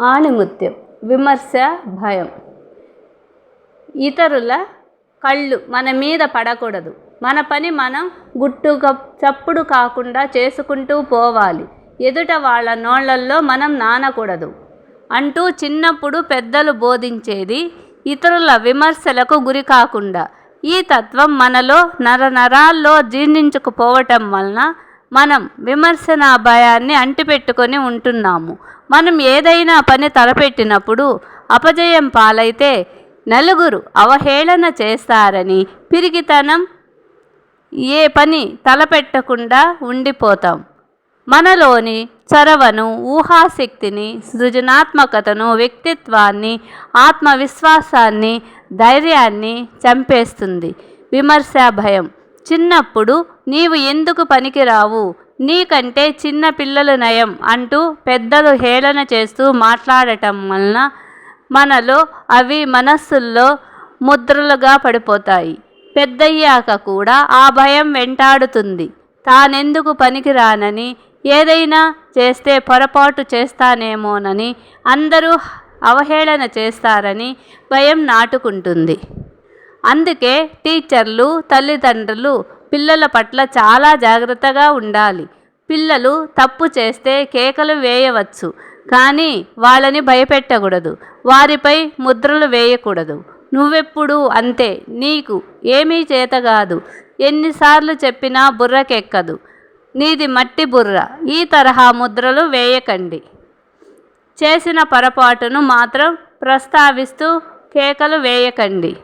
ఆణిముత్యం విమర్శ భయం. ఇతరుల కళ్ళు మన మీద పడకూడదు. మన పని మనం గుట్టుగా చప్పుడు కాకుండా చేసుకుంటూ పోవాలి. ఎదుట వాళ్ళ నోళ్ళల్లో మనం నానకూడదు. అంటూ చిన్నప్పుడు పెద్దలు బోధించేది ఇతరుల విమర్శలకు గురి కాకుండా. ఈ తత్వం మనలో నరనరాల్లో జీర్ణించుకుపోవటం వలన మనం విమర్శన భయాన్ని అంటిపెట్టుకొని ఉంటున్నాము. మనం ఏదైనా పని తలపెట్టినప్పుడు అపజయం పాలైతే నలుగురు అవహేళన చేస్తారని పిరికితనం ఏ పని తలపెట్టకుండా ఉండిపోతాం. మనలోని చొరవను ఊహాశక్తిని సృజనాత్మకతను వ్యక్తిత్వాన్ని ఆత్మవిశ్వాసాన్ని ధైర్యాన్ని చంపేస్తుంది. విమర్శ భయం. చిన్నప్పుడు నీవు ఎందుకు పనికిరావు? నీకంటే చిన్న పిల్లలు నయం అంటూ పెద్దలు హేళన చేస్తూ మాట్లాడటం వలన మనలో అవి మనస్సుల్లో ముద్రలుగా పడిపోతాయి. పెద్దయ్యాక కూడా ఆ భయం వెంటాడుతుంది. తానెందుకు పనికిరానని ఏదైనా చేస్తే పొరపాటు చేస్తానేమోనని అందరూ అవహేళన చేస్తారని భయం నాటుకుంటుంది. అందుకే టీచర్లు తల్లిదండ్రులు పిల్లల పట్ల చాలా జాగ్రత్తగా ఉండాలి. పిల్లలు తప్పు చేస్తే కేకలు వేయవచ్చు కానీ వాళ్ళని భయపెట్టకూడదు. వారిపై ముద్రలు వేయకూడదు. నువ్వెప్పుడు అంతే. నీకు ఏమీ చేత కాదు. ఎన్నిసార్లు చెప్పినా బుర్రకెక్కదు. నీది మట్టి బుర్ర. ఈ తరహా ముద్రలు వేయకండి. చేసిన పొరపాటును మాత్రం ప్రస్తావిస్తూ కేకలు వేయకండి.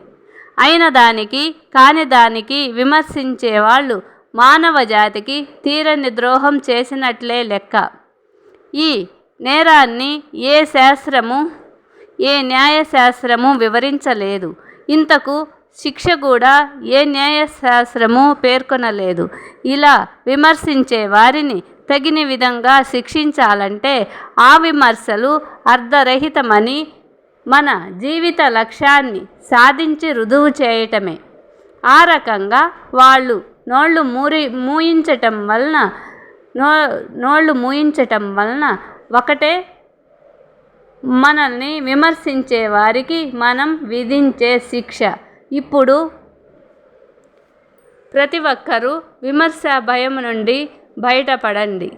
అయిన దానికి కాని దానికి విమర్శించే వాళ్ళు మానవ జాతికి తీరని ద్రోహం చేసినట్లే లెక్క. ఈ నేరాన్ని ఏ శాస్త్రము ఏ న్యాయశాస్త్రము వివరించలేదు. ఇంతకు శిక్ష కూడా ఏ న్యాయశాస్త్రము పేర్కొనలేదు. ఇలా విమర్శించే వారిని తగిన విధంగా శిక్షించాలంటే ఆ విమర్శలు అర్ధరహితమని మన జీవిత లక్ష్యాన్ని సాధించి రుజువు చేయటమే. ఆ రకంగా వాళ్ళు నోళ్ళు మూరి మూయించటం వలన నో నోళ్ళు మూయించటం వలన ఒకటే మనల్ని విమర్శించే వారికి మనం విధించే శిక్ష. ఇప్పుడు ప్రతి ఒక్కరూ విమర్శ భయం నుండి బయటపడండి.